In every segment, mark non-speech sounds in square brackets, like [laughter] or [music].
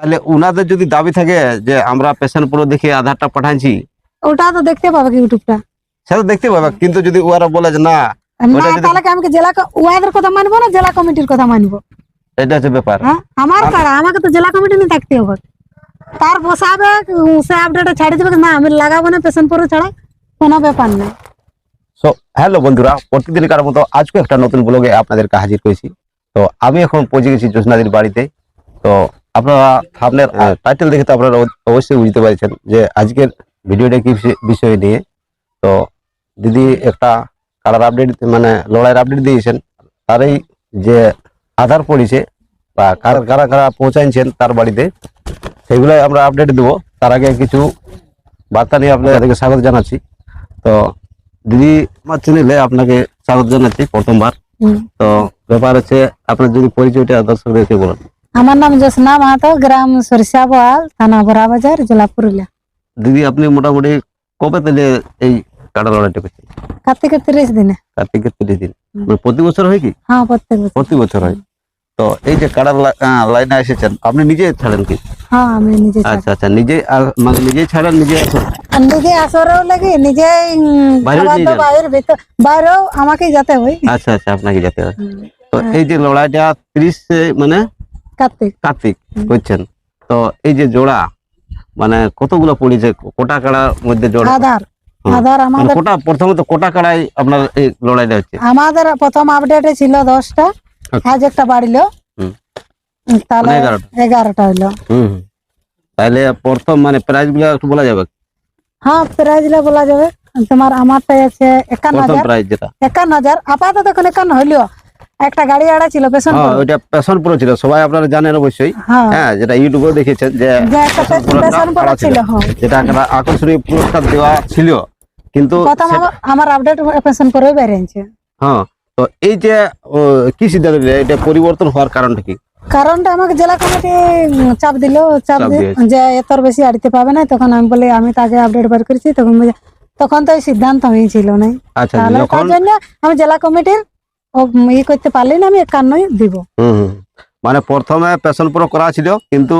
তাহলে উনাদের যদি দাবি থাকে যে আমরা পেশেন্ট পুরো দেখে আধারটা পাঠাচ্ছি ওটা তো দেখতে পাবে কি ইউটিউবটা? সেটা দেখতে পাবে কিন্তু যদি ওরা বলে যে না না ওটা যদি- তাহলে কি আমি কি জেলা ক- ওয়াদের কথা মানবো না জেলা কমিটির কথা মানবো? এটা হচ্ছে ব্যাপার। হ্যাঁ আমার কারা আমাকে তো জেলা কমিটি নিয়ে থাকতে হবে। তার বসাবে উম, সে আপডেট ছাড়ি দেবে না আমি লাগাবো না পেশেন্ট পরে ছাড়া কোনো ব্যাপার নেই। সো হ্যালো বন্ধুরা প্রতিদিনকার মতো আজকে একটা নতুন ব্লগে আপনাদেরকে হাজির করেছি। তো আমি এখন পৌঁছে গেছি জ্যোৎস্নাদির বাড়িতে। তো আপনারা সামনের টাইটেল দেখে তো আপনারা অবশ্যই বুঝতে পারছেন যে আজকের ভিডিওটা কি বিষয়- নিয়ে। তো দিদি একটা কালার আপডেট মানে লড়াইয়ের আপডেট দিয়েছেন। তারই যে আধার পড়েছে বা কারা কারা কারা পৌঁছাইছেন তার বাড়িতে সেগুলো আমরা আপডেট দেবো। তার আগে কিছু বার্তা নিয়ে আপনাদেরকে স্বাগত জানাচ্ছি। তো দিদি আমার চ্যানেলে আপনাকে স্বাগত জানাচ্ছি প্রথমবার। তো ব্যাপার হচ্ছে আপনার যদি পরিচয়টা দর্শকদেরকে বলুন। আমার নাম জ্যোৎস্না মাহাতো গ্রাম সরিষা বহাল থানা বড়াবাজার জেলা পুরুলিয়া। দিদি আপনি মোটামুটি কবে তাহলে এই কাটা লড়াইটা করছেন? কার্তিকের তিরিশ দিনে। কার্তিকের তিরিশ দিন। হুম। মানে প্রতি বছর হয় কি? হ্যাঁ প্রত্যেক বছর। প্রতি বছর হয়। তো এই যে কাটার লাইনে এসেছেন আপনি নিজে ছাড়েন কি? হ্যাঁ আমি নিজে ছাড়ি। আচ্ছা আচ্ছা নিজে মানে নিজেই ছাড়েন নিজে আসেন? আর নিজে আসরেও লাগে নিজে বাইরেও নিয়ে যান? বাইরের ভিতর বাইরেও আমাকে যেতে হয়। আচ্ছা আচ্ছা আপনাকে যেতে হয়। হুম। তো এই যে লড়াইটা তিরিশ মানে কার্তিক। কার্তিক করছেন তো এই যে জোড়া মানে কতগুলো পড়েছে কোটা কাড়ার মধ্যে জোড়া? আধার আধার মানে আমাদের কোটা প্রথমত কোটা কাড়াই আপনার এই লড়াইটা হচ্ছে। আমাদের প্রথম আপডেটে ছিল দশটা আচ্ছা। আজ একটা বাড়িলো। হুম। তাহলে মানে এগারোটা। হইল। তাহলে প্রথম মানে প্রাইজগুলো একটু বলা যাবে? হ্যাঁ প্রাইজ বলা যাবে। তোমার আমারটা আছে একান্ন হাজার। একান্ন হাজার। আপাতত এখন একান্ন হইল। একটা গাড়ি আড়া ছিল পেছন হ্যাঁ ওইটা পেশন প্রো ছিল সবাই আপনারা জানেন অবশ্যই। হ্যাঁ। হ্যাঁ যেটা ইউটিউবে দেখেছেন যে পেছন পেছন করা ছিল। হ্যাঁ। যেটা একটা আকর্ষণীয় পুরস্কার দেওয়া ছিল কিন্তু আমার- আপডেট পেছন বেরিয়েছে। হ্যাঁ তো এই যে কি সিদ্ধান্ত এটা পরিবর্তন হওয়ার কারণটা কি? কারণটা আমাকে জেলা কমিটি চাপ দিল চাপ যে এতর বেশি আড়িতে পাবে না তখন আমি বলি আমি তাকে আপডেট বার করেছি তখন তখন তো এই সিদ্ধান্ত হয়েছিল না আচ্ছা তাহলে তার জন্য আমি জেলা কমিটির ও ই করতে পারলি না আমি একান্নই দিব। মানে প্রথমে পেশন প্রো করা ছিল কিন্তু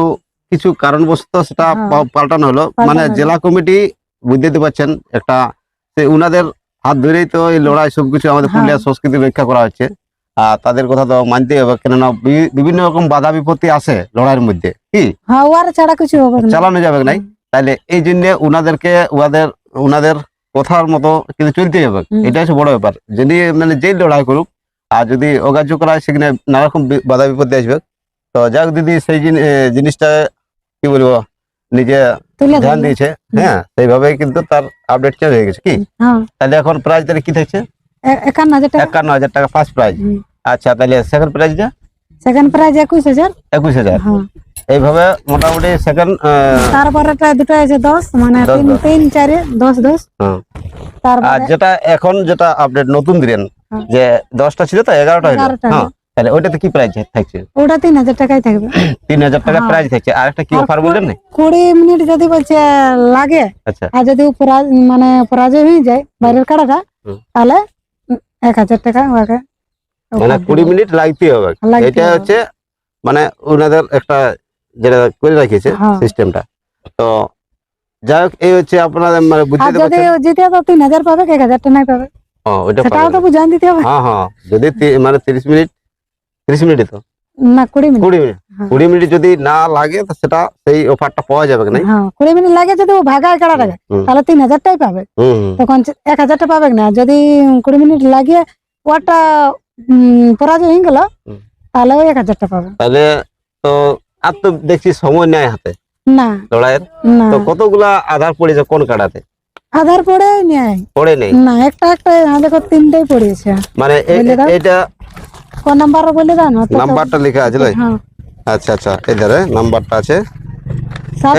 কিছু কারণবশত সেটা হ্যাঁ। পাল্টানো হলো। মানে জেলা কমিটি বুঝতে পারছেন একটা উনাদের হাত ধরেই তো এই লড়াই সবকিছু আমাদের হ্যাঁ। পুরুলিয়ার সংস্কৃতি রক্ষা করা হচ্ছে। আর তাদের কথা তো মানতেই হবে কেননা বিভিন্ন রকম বাধা বিপত্তি আছে লড়াইয়ের মধ্যে কি? হ্যাঁ ছাড়া কিছু হবে চালানো যাবে নাই। তাহলে এই জন্য উনাদেরকে উনাদের উনাদের কথার মতো কিন্তু চলতেই হবে। হুম। এটা হচ্ছে বড় ব্যাপার। যদি মানে যেই লড়াই করুক আর যদি অগ্রাহ্য করা হয় সেখানে নানা রকম বি- বাধা বিপত্তি আসবে। তো যাই হোক দিদি সেই জিনিসটা কি বলব নিজে ধ্যান। দিয়েছে। হ্যাঁ সেইভাবে কিন্তু তার আপডেট চেঞ্জ হয়ে গেছে কি? হ্যাঁ। তাহলে এখন প্রাইজ তাহলে কি থাকছে? একান্ন হাজার টাকা। একান্ন হাজার টাকা ফার্স্ট প্রাইজ আচ্ছা তাহলে সেকেন্ড প্রাইজটা সেকেন্ড প্রাইজ একুশ হাজার। একুশ হাজার। হ্যাঁ। এইভাবে মোটামুটি সেকেন্ড তারপরে দুটো আছে দশ মানে তিন। তিন চারে দশ দশ। হ্যাঁ। আর যেটা এখন যেটা আপডেট নতুন দিলেন। যে দশটা ছিল তো এগারোটা হলো হ্যাঁ তাহলে ওইটাতে কি প্রাইস থাকছে? ওটা তিন হাজার টাকাই থাকবে। [clears throat] তিন হাজার টাকা হ্যাঁ। প্রাইস থাকছে। আর একটা কি অফার বললেন না? কুড়ি মিনিট যদি বলছে লাগে আচ্ছা। আর যদি মানে পরাজয় হয়ে যায় বাইরের কাটাটা তাহলে এক হাজার টাকা ওকে মানে কুড়ি। মিনিট লাগতে হবে। এটা হচ্ছে মানে ওনাদের একটা যেটা করে রাখিয়েছে হ্যাঁ। সিস্টেমটা তো যাই হোক এই হচ্ছে আপনাদের মানে বুঝতে যদি পারছেন? ও জিতে তো তিন হাজার পাবে এক হাজার টাকা পাবে। ও, ওইটা সেটাও তো বুঝান দিতে হবে। হ্যাঁ হ্যাঁ। যদি মানে তিরিশ মিনিট তিরিশ মিনিট তো। না কুড়ি মিনিট। কুড়ি মিনিট। হ্যাঁ। কুড়ি মিনিট যদি না লাগে তো সেটা সেই অফারটা পাওয়া যাবে না হ্যাঁ কুড়ি মিনিট লাগে যদি ও ভাগায় কাটাটাকে হুম। তাহলে তিন হাজারটাই পাবে। তখন যে এক হাজারটা পাবে না? যদি কুড়ি মিনিট লাগিয়ে ওটা পরাজয় হয়ে গেল তাহলে ওই এক হাজারটা পাবে। তাহলে তো আর তো দেখছি সময় নেয় হাতে। না। লড়াইয়ের। তো কতগুলা আধার পড়েছে কোন কাটাতে আধার পড়ে নেয় পড়ে নেই? না একটা একটা দেখো তিনটেই পড়েছে মানে। এটা কোন নাম্বার বলে দাও না তো তো- নাম্বারটা লেখা আছে লাই? হ্যাঁ। আচ্ছা আচ্ছা এধারে নাম্বারটা আছে।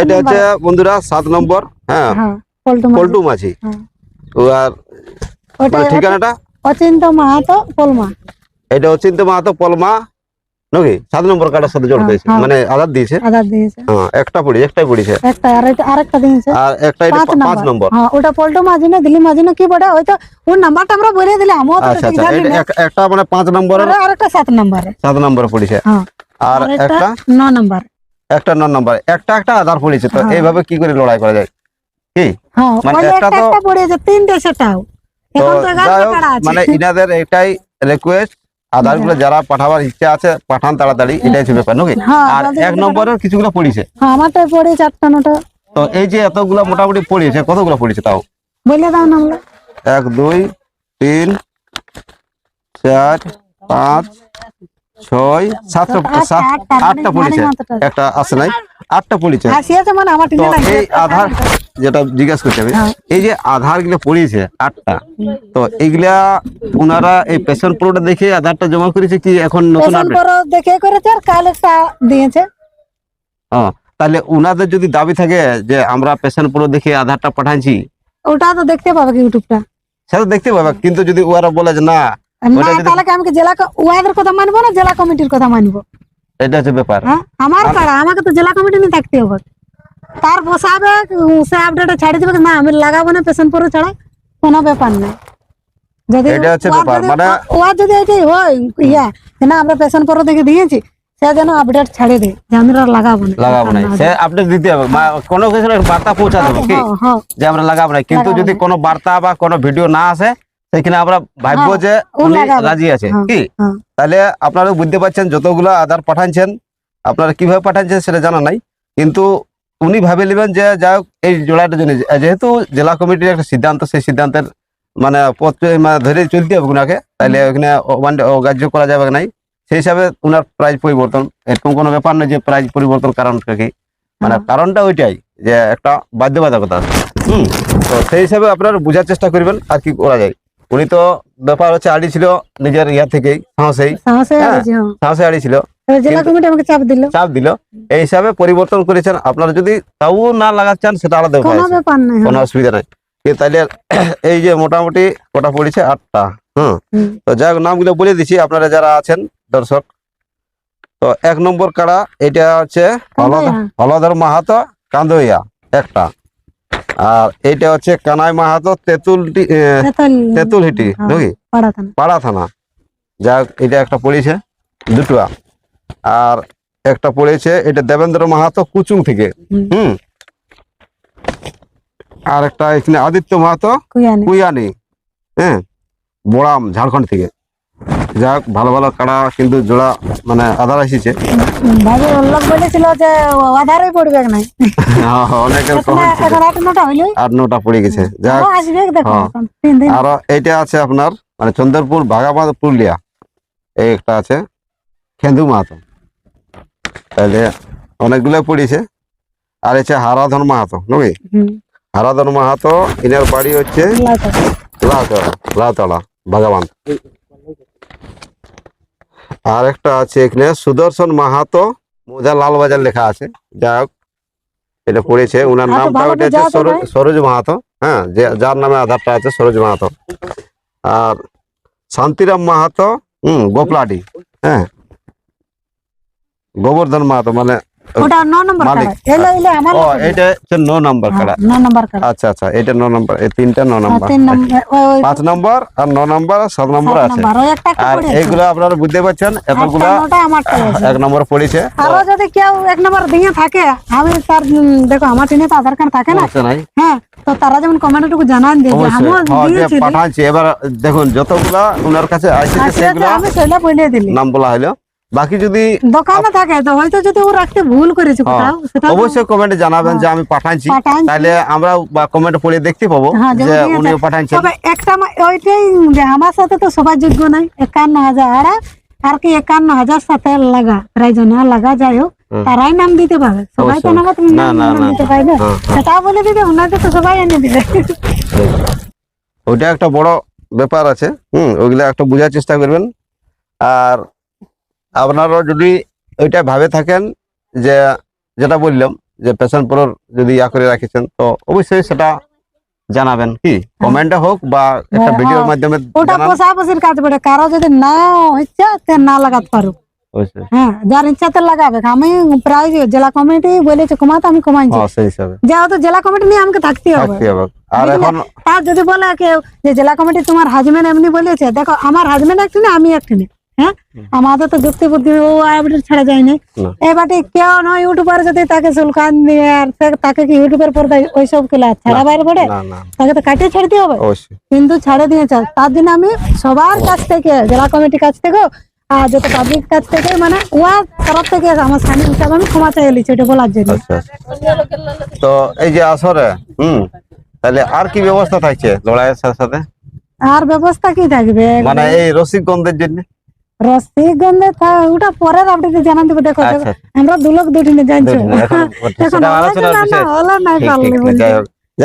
এটা হচ্ছে বন্ধুরা সাত নম্বর হ্যাঁ। হ্যাঁ পল্টু মাঝি। পল্টু হ্যাঁ। ও আর মানে ঠিকানাটা? অচিন্ত মাহাতো পলমা। এটা অচিন্ত মাহাতো পলমা। নাকি? সাত নম্বর কাটার সাথে হ্যাঁ, হয়েছে হ্যাঁ। মানে আধার দিয়েছে? আধার দিয়েছে। হ্যাঁ একটা পড়ি একটাই পড়েছে। একটা আর এটা আরেকটা দিয়েছে। আর একটা এটা পাঁচ নাম্বার। হ্যাঁ ওটা পল্টু মাঝি না দিল্লি মাঝি না কি বলে? হয়তো ওর নাম্বারটা আমরা বলে দিলে আমিও তো আচ্ছা আচ্ছা একটা মানে পাঁচ নম্বরের আর আরেকটা সাত নাম্বারে সাত নম্বর পড়েছে। হ্যাঁ। আর একটা একটা ন নাম্বার। একটা ন নাম্বার। একটা একটা আধার পড়েছে। তো হ্যাঁ। এইভাবে কি করে লড়াই করা যায়? কি? হ্যাঁ মানে একটা একটা তো- একটা পড়েছে তিনটে সেটাও। মানে ইনাদের এটাই রিকোয়েস্ট আধারগুলো যারা পাঠাবার ইচ্ছা আছে পাঠান তাড়াতাড়ি এটাই হচ্ছে ব্যাপার নাকি? হ্যাঁ, আর এক নম্বরের কিছুগুলো পড়েছে? হ্যাঁ আমারটা পড়ে চারটা নটা। তো এই যে এতগুলো মোটামুটি পড়েছে কতগুলো পড়েছে তাও? বলে দাও না আমরা এক দুই তিন চার পাঁচ ছয় সাতটা সাত আটটা, আটটা মানে আটটা। একটা আছে নাই? আটটা পড়েছে। আসিয়াছে মানে এই আধার যেটা জিজ্ঞাসা করছি আমি হ্যাঁ। এই যে আধারগুলো পড়িয়েছে আটটা তো এইগুলা ওনারা এই পেশন প্রোটা দেখে আধারটা জমা করেছে কি এখন নতুন দেখে করেছে আর কাল একটা দিয়েছে। হ্যাঁ তাহলে ওনাদের যদি দাবি থাকে যে আমরা পেশন প্রো দেখে আধারটা পাঠাচ্ছি ওটা তো দেখতে পাবে ইউটিউবটা। সেটা দেখতে পাবে কিন্তু যদি ওরা বলে যে না তাহলে আমি জেলা ওয়াদের কথা মানবো না জেলা কমিটির কথা মানবো? এটা হচ্ছে ব্যাপার। হ্যাঁ আমার আমাকে তো জেলা কমিটি নিয়ে থাকতে হবে। তার বসাবে উম, সে আপডেটে ছাড়ি দেবে না আমি লাগাবো না পেছন পরে ছাড়া কোনো ব্যাপার নাই যদি এটা হচ্ছে ওয়ার ব্যাপার, যদি- মানে- ওয়ার যদি এটাই হয় ইয়া যে না আমরা পেছন পরে দেখে দিয়েছি সে যেন আপডেট ছাড়ে দেয় যে আমরা আর লাগাবো না লাগাবো না সে আপডেট দিতে হবে মা- কোনো কিছু একটা বার্তা পৌঁছাতে হবে কি হ্যাঁ, হ্যাঁ, যে আমরা লাগাবো না কিন্তু লাগাবো যদি না। কোনো বার্তা বা কোনো ভিডিও না আসে সেখানে আমরা ভাববো হ্যাঁ, যে ও উনি লাগাবে। রাজি আছে হ্যাঁ, কি হ্যাঁ। তাহলে আপনারা বুঝতে পারছেন যতগুলো আধার পাঠাচ্ছেন আপনারা কীভাবে পাঠাচ্ছেন সেটা জানা নাই কিন্তু উনি ভাবে নেবেন যে যাই হোক এই জোড়াটার জন্য যেহেতু জেলা কমিটির একটা সিদ্ধান্ত সেই সিদ্ধান্তের মানে পথ মানে ধরে চলতে হবে ওনাকে তাহলে ওখানে অগ্রাহ্য করা যাবে নাই? সেই হিসাবে ওনার প্রাইজ পরিবর্তন এরকম কোনো ব্যাপার নয় যে প্রাইজ পরিবর্তন কারণটা কি? মানে। কারণটা ওইটাই যে একটা বাধ্যবাধকতা হুম তো সেই হিসাবে আপনারা বোঝার চেষ্টা করবেন আর কি করা যায়। উনি তো ব্যাপার হচ্ছে আড়ি ছিল নিজের ইয়া থেকেই সাহসেই। সাহসে হ্যাঁ। আড়ি ছিল। জেলা কিন্তু- কমিটি আমাকে চাপ দিল। চাপ দিল। এই হিসাবে পরিবর্তন করেছেন। আপনারা যদি তাও না লাগাচ্ছেন সেটা আলাদা কোনো ব্যাপার নাই কোনো হ্যাঁ। অসুবিধা নাই। তাইলে [clears throat] এই যে মোটামুটি কটা পড়েছে? আটটা। হুম। তো যাই নামগুলো বলে আপনারা যারা আছেন দর্শক তো এক নম্বর কাড়া এটা হচ্ছে হলধর। মাহাতো কান্দইয়া একটা। আর এইটা হচ্ছে কানাই মাহাতো তেঁতুলটি তেতুল- তেঁতুলহিটি হ্যাঁ, নাকি? পাড়া থানা। পাড়া থানা। যাক এটা একটা পড়েছে। দুটো। আর একটা পড়েছে এটা দেবেন্দ্র মাহাতো কুচুং থেকে। হুম। আর একটা এখানে আদিত্য মাহাতো কুইয়ানি। হ্যাঁ বোড়াম ঝাড়খণ্ড থেকে। যাক ভালো ভালো কাড়া কিন্তু জোড়া মানে আধার অল্লক বলেছিল যে পড়বে নাই হ্যাঁ, অনেকের আট নটা পড়ে গেছে। যাক হ্যাঁ। তিন দিন। আর এইটা আছে আপনার মানে চন্দ্রপুর ভাগাবাদ পুরুলিয়া। এই একটা আছে। খেন্দু মাহাতো। তাহলে অনেকগুলো পড়েছে। আর হচ্ছে হারাধন মাহাতো নাকি? হারাধন মাহাতো ইনার বাড়ি হচ্ছে লাউতলা ভাগাবান আর একটা আছে এখানে সুদর্শন মাহাতো মোজা লালবাজার লেখা আছে। যাই হোক এটা পড়েছে ওনার আচ্ছা, নামটা ওটা হচ্ছে সরোজ সরোজ মাহাতো হ্যাঁ যে যার নামে আধারটা আছে সরোজ মাহাতো। আর শান্তিরাম মাহাতো হুম গোপলাডি হ্যাঁ গোবর্ধন মাহাতো মানে ওটা ন নম্বর মালিক। এলো এলো আমার ও এটা হচ্ছে ন নম্বর কাড়া ন নম্বর কার্ড আচ্ছা আচ্ছা এটা ন নম্বর এই তিনটা ন নম্বর। তিন নম্বর ওই ওই পাঁচ নম্বর আর ন নম্বর আর সাত নম্বর আছে। নম্বর ওই একটা একটা আর এইগুলো আপনারা বুঝতে পারছেন এতগুলা আটটা নটা আমারটাই আছে। এক নম্বর পড়েছে। আরও যদি কেউ এক নম্বর দিয়ে থাকে আমি তার দেখো আমার টিনে তো আধার কার্ড থাকে না। হ্যাঁ তো তারা যেমন কমেন্টটুকু জানান দিয়ে আমিও দিয়েছি। পাঠাচ্ছি। এবার দেখুন যতগুলা ওনার কাছে আসছে আসলে আমি বলে নাম বলা হলো। বাকি যদি দোকানে থাকে তো হয়তো যদি ও রাখতে ভুল করেছে হ্যাঁ, কোথাও অবশ্যই কমেন্টে জানাবেন যে আমি পাঠাচ্ছি পাঠান তাহলে আমরা বা কমেন্ট পড়ে দেখতে পাবো হ্যাঁ, যে। উনিও পাঠাচ্ছেন তবে একটা ওইটাই যে আমার সাথে তো সবার যোগ্য নাই। একান্ন হাজার আর আর কি একান্ন হাজার সাথে লাগা প্রায় জনে লাগা যাই হোক তারাই নাম দিতে পারে সবাই তো। নাম না, না, নাম না, দিতে পারবে। হ্যাঁ, হ্যাঁ। বলে দিবে ওনাকে তো সবাই এনে দিবে। ওইটা একটা বড় ব্যাপার আছে। হুম ওইগুলা একটা বোঝার চেষ্টা করবেন। আর আপনারা যদি ওইটা ভাবে থাকেন যে যেটা বললাম যে পেশেন্ট প্রোর যদি ইয়া করে রাখেছেন তো অবশ্যই সেটা জানাবেন। কি কমেন্টে হোক বা একটা হ্যাঁ, ভিডিওর হ্যাঁ। মাধ্যমে ওটা কাজ পড়ে কারও যদি না ইচ্ছা তে না লাগাতে পারো। হ্যাঁ যার ইচ্ছাতে লাগাবে। আমি প্রায় জেলা কমিটি বলেছে কমাতে আমি কমাইছি। হ্যাঁ যেহেতু জেলা কমিটি নিয়ে আমাকে থাকতে হবে। থাকতে হবে। আর এখন তার যদি বলে কেউ যে জেলা কমিটি তোমার হাজবেন্ড এমনি বলেছে দেখো আমার হাজবেন্ড একটি না আমি একটি না। হ্যাঁ? আমাদের তো যুক্তি বুদ্ধি ও ছাড়া যায় না। এবারে কেউ নয় ইউটিউবার যদি তাকে সুলকান দিয়ে আর তাকে কি ইউটিউবের পর্দায় ওইসব খেলা ছাড়া বাইরে পড়ে? তাকে তো কাটিয়ে ছেড়ে দিতে হবে। কিন্তু ছাড়ে দিয়েছে তার জন্য আমি সবার কাছ থেকে জেলা কমিটির কাছ থেকে আর যত পাবলিক কাছ থেকে মানে ওয়ার তরফ থেকে আমার স্বামী হিসাবে আমি ক্ষমা চাই লিছি ওটা বলার জন্য। আচ্ছা আচ্ছা। তো এই যে আসরে হুম তাহলে আর কি ব্যবস্থা থাকছে লড়াইয়ের সাথে সাথে? আর ব্যবস্থা কি থাকবে? মানে এই রসিকগঞ্জের জন্য? রসগন্ধে ওটা পরের আপডেটে জানান দেবো দেখো আমরা দু লোক দুটি নিয়ে জানছো। না, এখন না। হলো নাই ঠিক, পারলে ঠিক,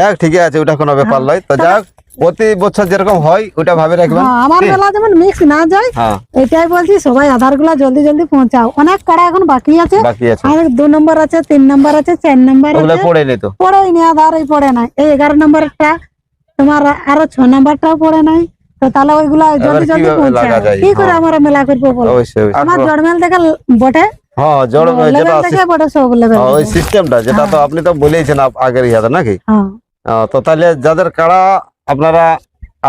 হোক, ঠিকই আছে ওটা কোনো ব্যাপার নয়। তো যাই হোক, প্রতি বছর যেরকম হয় ওটা ভাবে রাখবেন। হ্যাঁ, আমার? বেলা যেমন মিক্স না যায় হ্যাঁ। এটাই বলছি সবাই আধারগুলা জলদি জলদি পৌঁছাও। অনেক কাড়া এখন বাকি আছে। আর দু নম্বর আছে তিন নম্বর আছে চার নম্বর আছে। পড়ে নেই তো? পড়েই নি আধার পড়ে নাই। এই এগারো নম্বরটা তোমার আরও ছ নম্বরটাও পড়ে নাই। তো তাহলে ওইগুলা জলদি জলদি কীভাবে পৌঁছাও লাগা যায়? কি করে। আমরা মেলা করব বলো? অবশ্যই অবশ্যই। আমার জড়মেল থেকে বটে। হ্যাঁ জড় যেটা থেকে বটে সব লেভেল ওই সিস্টেমটা যেটা তো আপনি তো বলেইছেন আগের ইয়াতে নাকি? তো তাহলে যাদের কারা আপনারা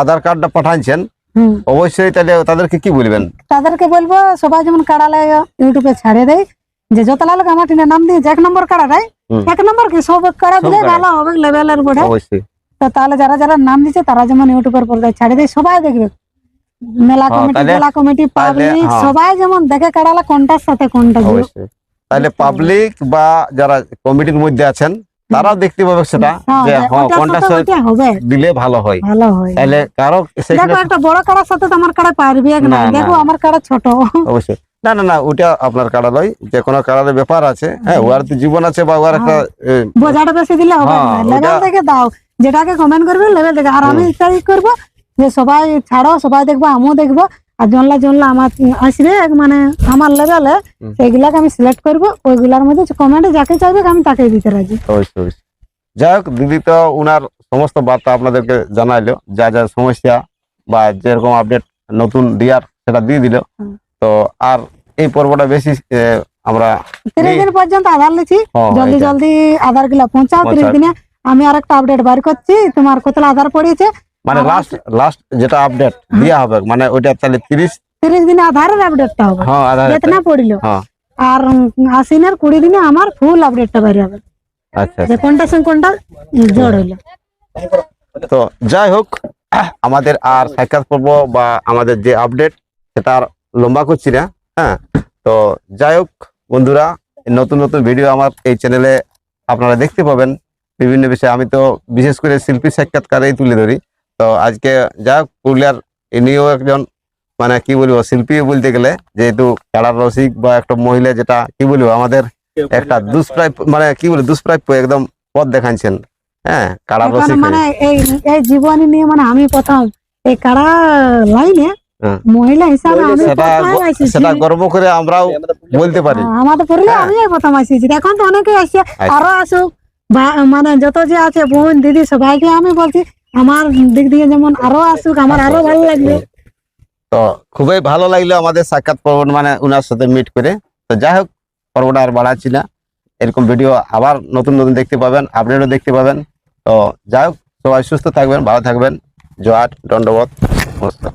আধার কার্ডটা পাঠাচ্ছেন হুম। অবশ্যই তাহলে তাদেরকে কি বলবেন? তাদেরকে বলব সবাই যেমন কাড়া লাগে ইউটিউবে ছাড়ে দেয় যে যত লালক আমার টিনের নাম দিয়ে এক নম্বর কাড়া হুম। এক নম্বর কি? সব কাড়া দিলে ভালো হবে লেভেলের বটে। অবশ্যই। তো তাহলে যারা যারা নাম দিচ্ছে তারা যেমন ইউটিউবের পর্দায় ছাড়ে দেয় সবাই দেখবে। মেলা হ্যাঁ, কমিটি জেলা কমিটি পাবলিক হ্যাঁ। সবাই যেমন দেখে কাড়ালা কোনটার সাথে কোনটা। তাহলে পাবলিক বা যারা কমিটির মধ্যে আছেন তারাও দেখতে পাবে সেটা হ্যাঁ, যে হ্যাঁ কোনটা হবে? দিলে ভালো হয়। ভালো হয়। তাহলে কারও দেখো একটা বড় কাড়ার সাথে তো আমার কাড়া পারবি এক না। দেখো আমার কাড়া ছোট। অবশ্যই। না না না ওটা আপনার কাড়া নয়। যে কোনো কাড়ার ব্যাপার আছে। হ্যাঁ ওর তো জীবন আছে বা ওর একটা বোঝাটা বেশি দিলে হবে না। ওটা- থেকে দাও। যেটাকে কমেন্ট করবে লেভেল থেকে আর আমি এটাই করব যে সবাই ছাড়ো সবাই দেখব আমিও দেখব। আর জনলা জনলা আমার আসবে মানে আমার লেভেলে। সেইগুলাকে আমি সিলেক্ট করব ওইগুলার মধ্যে কমেন্টে যাকে চাইবে আমি তাকে দিতে রাজি। যাই হোক দিদি তো উনার সমস্ত বার্তা আপনাদেরকে জানাইলো যা যা সমস্যা বা যেরকম আপডেট নতুন দেওয়ার সেটা দিয়ে দিল। তো আর এই পর্বটা বেশি আমরা তিরিশ দিন পর্যন্ত আধার লিছি হ্যাঁ, জলদি জলদি আধারগুলা পৌঁছাও তিরিশ। দিনে। আমি আর একটা আপডেট বার করছি তোমার কতলা আধার পড়িয়েছে মানে লাস্ট লাস্ট যেটা আপডেট দেওয়া হবে মানে ওইটা তাহলে তিরিশ তিরিশ দিনে আধারের আপডেটটা হবে। হ্যাঁ আধার যেতনা পড়িল। হ্যাঁ। আর আশ্বিনের কুড়ি দিনে আমার ফুল আপডেটটা বেরিয়ে যাবে আচ্ছা যে কোনটা সঙ্গে কোনটা জোড় হইল। তো যাই হোক আমাদের আর সাক্ষাৎ পর্ব বা আমাদের যে আপডেট সেটা আর লম্বা করছি না হ্যাঁ। তো যাই হোক বন্ধুরা নতুন নতুন ভিডিও আমার এই চ্যানেলে আপনারা দেখতে পাবেন। বিভিন্ন বিষয়ে আমি তো বিশেষ করে শিল্পী সাক্ষাৎকারেই তুলে ধরি। তো আজকে হোক পুরুলিয়ার ইনিও একজন মানে কি বলব শিল্পী বলতে গেলে যেহেতু কাড়ার রসিক বা একটা মহিলা যেটা কি বলব আমাদের একটা দুষ্প্রাপ্য মানে কি বলব দুষ্প্রাপ্য একদম পথ দেখাচ্ছেন হ্যাঁ রসিক মানে এই এই জীবনী নিয়ে মানে আমি প্রথম এই কারা লাইনে হ্যাঁ। মহিলা হিসাবে আমি সেটা গর্ব করে আমরাও বলতে পারি। হ্যাঁ, আমাদের হ্যাঁ। আমি প্রথম এখন তো অনেকে আসছে আরও আসুক মানে যত যে আছে বোন, দিদি সবাইকে আমি বলছি, আমার দিক দিয়ে যেমন আরও আসুক, আমার আরও ভালো লাগবে। তো খুবই ভালো লাগল আমাদের সাক্ষাৎ পর্ব মানে উনার সাথে মিট করে। তো যাই হোক, পর্বটা আর বাড়াচ্ছি না। এরকম ভিডিও আবার নতুন নতুন দেখতে পাবেন আপডেটও দেখতে পাবেন। তো যাই হোক, সবাই সুস্থ থাকবেন, ভালো থাকবেন। জোয়ার, দণ্ডবোধ, নমস্কার।